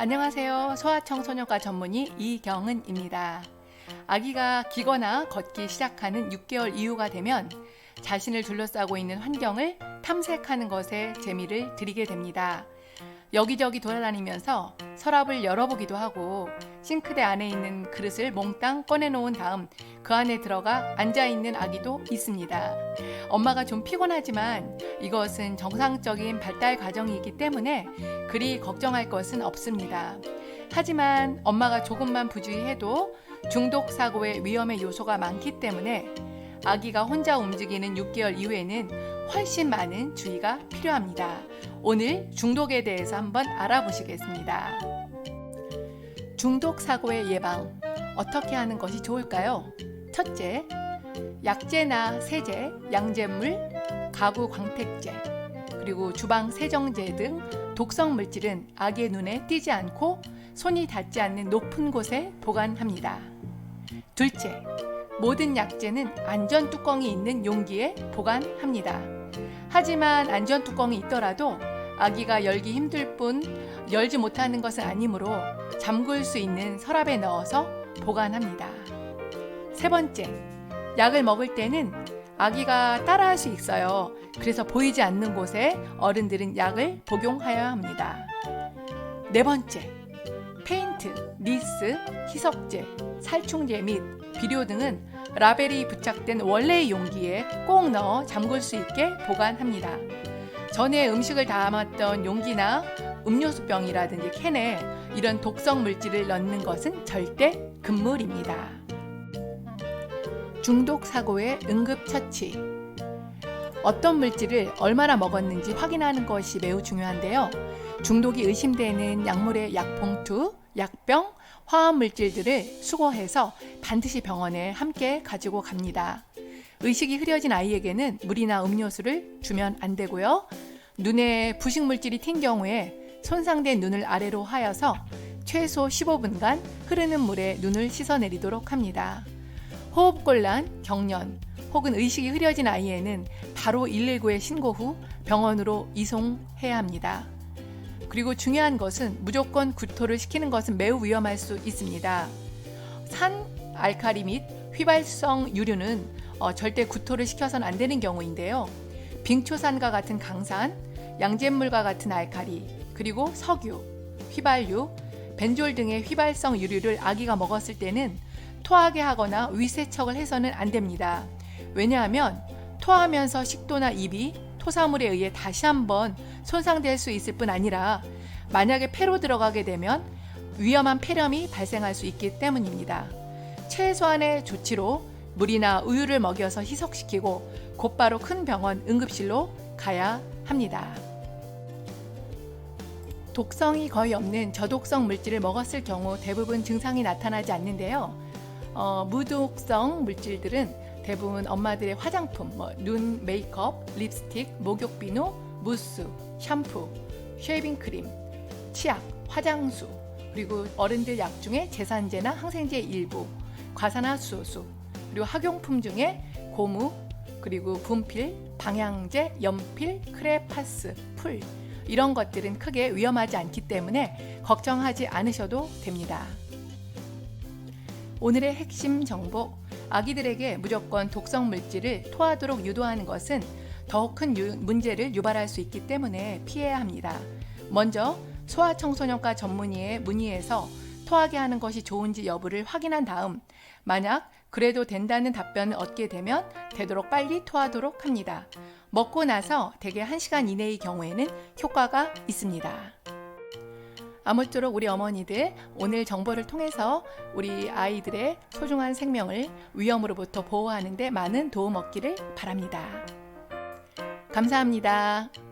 안녕하세요. 소아청소년과 전문의 이경은입니다. 아기가 기거나 걷기 시작하는 6개월 이후가 되면 자신을 둘러싸고 있는 환경을 탐색하는 것에 재미를 들이게 됩니다. 여기저기 돌아다니면서 서랍을 열어보기도 하고 싱크대 안에 있는 그릇을 몽땅 꺼내놓은 다음 그 안에 들어가 앉아있는 아기도 있습니다. 엄마가 좀 피곤하지만 이것은 정상적인 발달 과정이기 때문에 그리 걱정할 것은 없습니다. 하지만 엄마가 조금만 부주의해도 중독 사고의 위험의 요소가 많기 때문에 아기가 혼자 움직이는 6개월 이후에는 훨씬 많은 주의가 필요합니다. 오늘 중독에 대해서 한번 알아보시겠습니다. 중독 사고의 예방 어떻게 하는 것이 좋을까요? 첫째, 약재나 세제, 양잿물, 가구 광택제, 그리고 주방 세정제 등 독성 물질은 아기의 눈에 띄지 않고 손이 닿지 않는 높은 곳에 보관합니다. 둘째, 모든 약재는 안전 뚜껑이 있는 용기에 보관합니다. 하지만 안전 뚜껑이 있더라도 아기가 열기 힘들 뿐 열지 못하는 것은 아니므로 잠글 수 있는 서랍에 넣어서 보관합니다. 세 번째, 약을 먹을 때는 아기가 따라할 수 있어요. 그래서 보이지 않는 곳에 어른들은 약을 복용하여야 합니다. 네 번째, 페인트, 니스, 희석제, 살충제 및 비료 등은 라벨이 부착된 원래의 용기에 꼭 넣어 잠글 수 있게 보관합니다. 전에 음식을 담았던 용기나 음료수병이라든지 캔에 이런 독성 물질을 넣는 것은 절대 금물입니다. 중독 사고의 응급 처치. 어떤 물질을 얼마나 먹었는지 확인하는 것이 매우 중요한데요. 중독이 의심되는 약물의 약봉투, 약병, 화학 물질들을 수거해서 반드시 병원에 함께 가지고 갑니다. 의식이 흐려진 아이에게는 물이나 음료수를 주면 안 되고요. 눈에 부식 물질이 튄 경우에 손상된 눈을 아래로 하여서 최소 15분간 흐르는 물에 눈을 씻어내리도록 합니다. 호흡곤란, 경련 혹은 의식이 흐려진 아이에는 바로 119에 신고 후 병원으로 이송해야 합니다. 그리고 중요한 것은 무조건 구토를 시키는 것은 매우 위험할 수 있습니다. 산, 알카리 및 휘발성 유류는 어, 절대 구토를 시켜서는 안 되는 경우인데요. 빙초산과 같은 강산, 양잿물과 같은 알카리, 그리고 석유, 휘발유, 벤졸 등의 휘발성 유류를 아기가 먹었을 때는 토하게 하거나 위세척을 해서는 안 됩니다. 왜냐하면 토하면서 식도나 입이 토사물에 의해 다시 한번 손상될 수 있을 뿐 아니라 만약에 폐로 들어가게 되면 위험한 폐렴이 발생할 수 있기 때문입니다. 최소한의 조치로 물이나 우유를 먹여서 희석시키고 곧바로 큰 병원 응급실로 가야 합니다. 독성이 거의 없는 저독성 물질을 먹었을 경우 대부분 증상이 나타나지 않는데요. 어, 무독성 물질들은 대부분 엄마들의 화장품, 뭐, 눈 메이크업, 립스틱, 목욕 비누, 무스, 샴푸, 쉐이빙 크림, 치약, 화장수, 그리고 어른들 약 중에 제산제나 항생제 일부, 과산화 수소, 그리고 학용품 중에 고무, 그리고 분필, 방향제, 연필, 크레파스, 풀 이런 것들은 크게 위험하지 않기 때문에 걱정하지 않으셔도 됩니다. 오늘의 핵심 정보 아기들에게 무조건 독성 물질을 토하도록 유도하는 것은 더욱 큰 유, 문제를 유발할 수 있기 때문에 피해야 합니다. 먼저 소아청소년과 전문의에 문의해서 토하게 하는 것이 좋은지 여부를 확인한 다음 만약 그래도 된다는 답변을 얻게 되면 되도록 빨리 토하도록 합니다. 먹고 나서 대개 1시간 이내의 경우에는 효과가 있습니다. 아무쪼록 우리 어머니들 오늘 정보를 통해서 우리 아이들의 소중한 생명을 위험으로부터 보호하는 데 많은 도움 얻기를 바랍니다. 감사합니다.